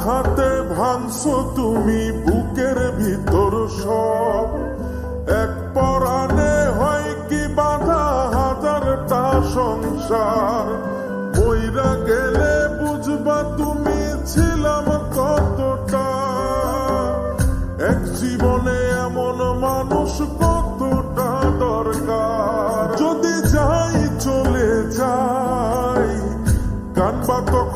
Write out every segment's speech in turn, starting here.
আঘাতে ভাঙছো তুমি বুকের ভিতর সব। এক পরাণে হয় কি বাধা হাজারটা সংসার বইরা গেলে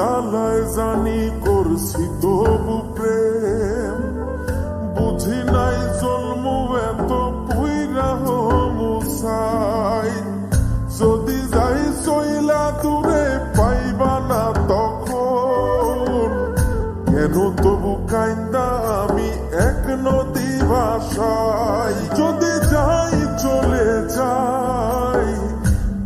জ্বালায় জানি করছি তবু প্রেম। বুঝি নাই জন্ম এত পুইরা মুসাই যদি যাই চইলা দূরে পাইবা না তখন, কেন তবু কাইন্দা আমি এক নদী ভাষায় যদি যাই চলে যাই